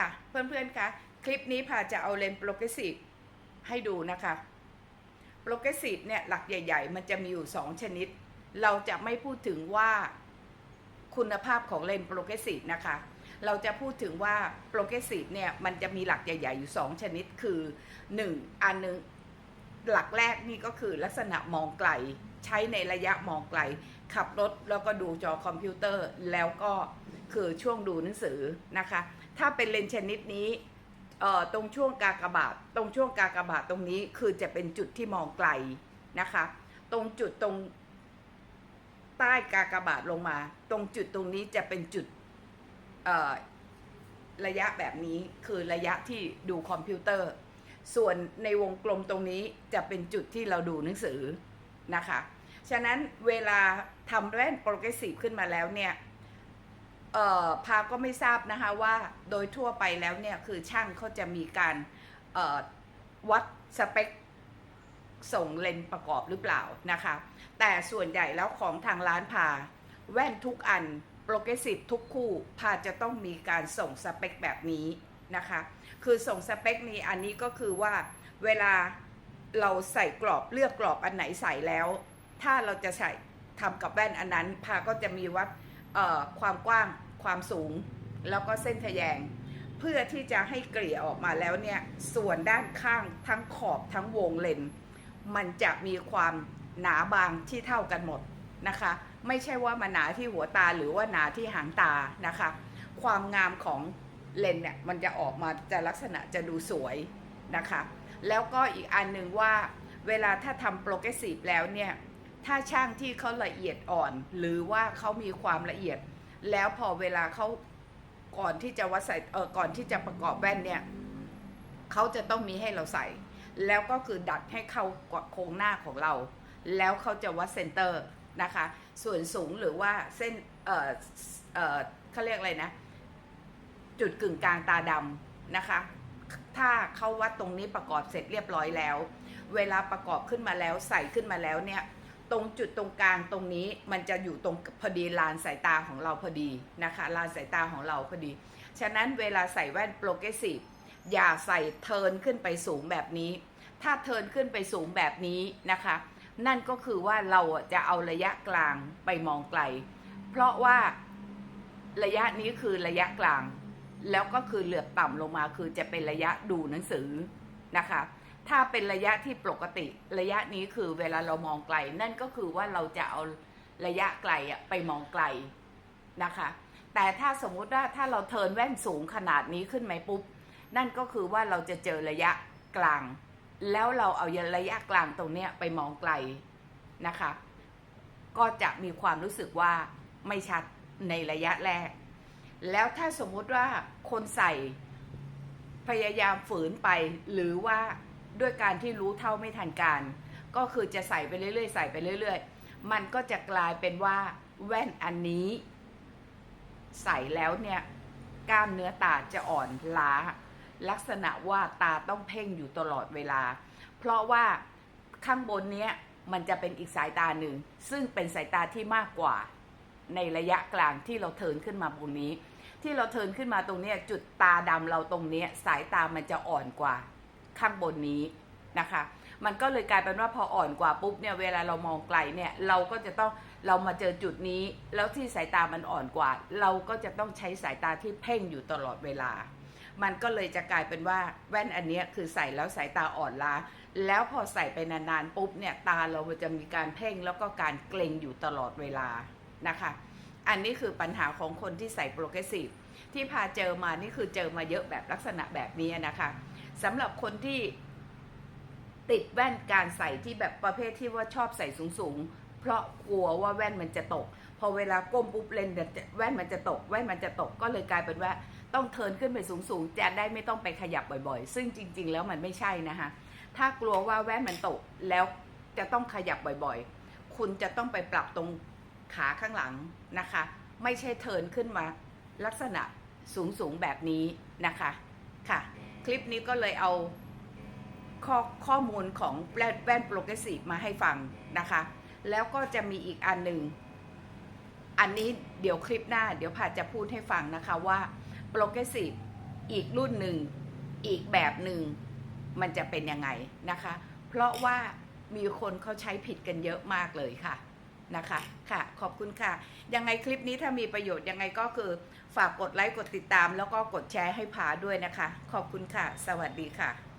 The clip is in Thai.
ค่ะ เพื่อนๆคะคลิปนี้พาจะเอาเลนส์โปรเกรสซีฟให้ดูนะคะโปรเกรสซีฟเนี่ยหลักใหญ่ ๆ มันจะมีอยู่ 2 ชนิด เราจะไม่พูดถึงว่าคุณภาพของเลนส์โปรเกรสซีฟนะคะ เราจะพูดถึงว่าโปรเกรสซีฟเนี่ยมันจะมีหลักใหญ่ ๆ อยู่ 2 ชนิดคือ 1 อันหนึงหลักแรกนี่ก็คือลักษณะมองไกล ใช้ในระยะมองไกล ขับรถแล้วก็ดูจอคอมพิวเตอร์แล้วก็คือช่วงดูหนังสือนะคะ ถ้าเป็นเลนส์ชนิดนี้เอ่อตรงช่วงกากบาทตรงช่วงกากบาทตรงนี้คือจะเป็นจุดที่มองไกลนะคะ ตรงจุดตรงใต้กากบาทลงมา ตรงจุดตรงนี้จะเป็นจุดเอ่อระยะแบบนี้คือระยะที่ดูคอมพิวเตอร์ ส่วนในวงกลมตรงนี้จะเป็นจุดที่เราดูหนังสือนะคะ ฉะนั้นเวลาทำแว่นโปรเกรสซีฟขึ้นมาแล้วเนี่ยพาก็ไม่ทราบนะคะว่าโดยทั่วไปแล้วเนี่ยคือช่างเขาจะมีการวัดสเปคส่งเลนส์ประกอบหรือเปล่านะคะ แต่ส่วนใหญ่แล้วของทางร้านพา แว่นทุกอันโปรเกรสซีฟทุกคู่พาจะต้องมีการส่งสเปคแบบนี้นะคะ คือส่งสเปคนี้อันนี้ก็คือว่าเวลาเราใส่กรอบเลือกกรอบอันไหนใส่แล้ว ถ้าเราจะใส่ทำกับแว่นอันนั้นพาก็จะมีวัดความกว้างความสูง แล้วก็เส้นทะแยง เพื่อที่จะให้เกลี่ยออกมาแล้วเนี่ยส่วนด้านข้างทั้งขอบทั้งวงเลนมันจะมีความหนาบางที่เท่ากันหมดนะคะ ไม่ใช่ว่ามันหนาที่หัวตาหรือว่าหนาที่หางตานะคะ ความงามของเลนเนี่ยมันจะออกมาจะลักษณะจะดูสวยนะคะ แล้วก็อีกอันหนึ่งว่าเวลาถ้าทำโปรเกรสซีฟแล้วเนี่ย ถ้าช่างที่เขาละเอียดอ่อน หรือว่าเขามีความละเอียด แล้วพอเวลาเขาก่อนที่จะวัดใส่เออก่อนที่จะประกอบแว่นเนี่ยเขาจะต้องมีให้เราใส่ แล้วก็คือดัดให้เข้าโครงหน้าของเรา แล้วเขาจะวัดเซนเตอร์นะคะ ส่วนสูงหรือว่าเส้นเออเออเขาเรียกอะไรนะ จุดกึ่งกลางตาดำนะคะ ถ้าเขาวัดตรงนี้ประกอบเสร็จเรียบร้อยแล้ว เวลาประกอบขึ้นมาแล้วใส่ขึ้นมาแล้วเนี่ย ตรงจุดตรงกลางตรงนี้มันจะอยู่ตรงพอดีลานสายตาของเราพอดีนะคะลานสายตาของเราพอดี ฉะนั้นเวลาใส่แว่นโปรเกรสซีฟอย่าใส่เทินขึ้นไปสูงแบบนี้ ถ้าเทินขึ้นไปสูงแบบนี้นะคะ นั่นก็คือว่าเราจะเอาระยะกลางไปมองไกล เพราะว่าระยะนี้คือระยะกลาง แล้วก็คือเหลือบต่ำลงมาคือจะเป็นระยะดูหนังสือนะคะ ถ้าเป็นระยะที่ปกติระยะนี้คือเวลาเรามองไกล นั่นก็คือว่าเราจะเอาระยะไกลอะไปมองไกลนะคะ แต่ถ้าสมมุติว่าถ้าเราเทินแว่นสูงขนาดนี้ขึ้นไหมปุ๊บ นั่นก็คือว่าเราจะเจอระยะกลาง แล้วเราเอาระยะกลางตรงเนี้ยไปมองไกลนะคะ ก็จะมีความรู้สึกว่าไม่ชัดในระยะแรก แล้วถ้าสมมุติว่าคนใส่พยายามฝืนไปหรือว่า ด้วยการที่รู้เท่าไม่ทันการ ก็คือจะใส่ไปเรื่อยๆ ใส่ไปเรื่อย ๆ มันก็จะกลายเป็นว่าแว่นอันนี้ ใส่แล้วเนี่ยกล้ามเนื้อตาจะอ่อนล้า ลักษณะว่าตาต้องเพ่งอยู่ตลอดเวลา เพราะว่าข้างบนเนี้ยมันจะเป็นอีกสายตาหนึ่ง ซึ่งเป็นสายตาที่มากกว่าในระยะกลางที่เราเทินขึ้นมาบนนี้ ที่เราเทินขึ้นมาตรงนี้จุดตาดำเราตรงนี้สายตามันจะอ่อนกว่า ข้างบนนี้นะคะ มันก็เลยกลายเป็นว่าพออ่อนกว่าปุ๊บเนี่ยเวลาเรามองไกลเนี่ยเราก็จะต้องเรามาเจอจุดนี้ แล้วที่สายตามันอ่อนกว่า เราก็จะต้องใช้สายตาที่เพ่งอยู่ตลอดเวลา มันก็เลยจะกลายเป็นว่าแว่นอันนี้คือใส่แล้วสายตาอ่อนล้าแล้วพอใส่ไปนานๆปุ๊บเนี่ยตาเราจะมีการเพ่งแล้วก็การเกร็งอยู่ตลอดเวลานะคะ อันนี้คือปัญหาของคนที่ใส่โปรเกรสซีฟที่พาเจอมานี่คือเจอมาเยอะแบบลักษณะแบบนี้นะคะ สำหรับคนที่ติดแว่นการใส่ที่แบบประเภทที่ว่าชอบใส่สูงๆ เพราะกลัวว่าแว่นมันจะตก พอเวลาก้มปุ๊บเลนแว่นมันจะตก แว่นมันจะตกก็เลยกลายเป็นว่าต้องเทินขึ้นไปสูงๆ จะได้ไม่ต้องไปขยับบ่อยๆ ซึ่งจริง ๆ แล้วมันไม่ใช่นะคะ ถ้ากลัวว่าแว่นมันตกแล้วจะต้องขยับบ่อยๆ คุณจะต้องไปปรับตรงขาข้างหลังนะคะ ไม่ใช่เทินขึ้นมาลักษณะสูงๆ แบบนี้นะคะ ค่ะ คลิปนี้ก็เลยเอาข้อข้อมูลของแว่นแว่นโปรเกรสซีฟมาให้ฟังนะคะ แล้วก็จะมีอีกอันหนึ่ง อันนี้เดี๋ยวคลิปหน้า เดี๋ยวพาจะพูดให้ฟังนะคะว่าโปรเกรสซีฟอีกรุ่นหนึ่ง อีกแบบหนึ่ง มันจะเป็นยังไงนะคะ เพราะว่ามีคนเขาใช้ผิดกันเยอะมากเลยค่ะ นะคะค่ะขอบคุณค่ะ ยังไงคลิปนี้ถ้ามีประโยชน์ยังไงก็คือฝากกดไลค์กดติดตาม แล้วก็กดแชร์ให้ผาด้วยนะคะ ขอบคุณค่ะ สวัสดีค่ะ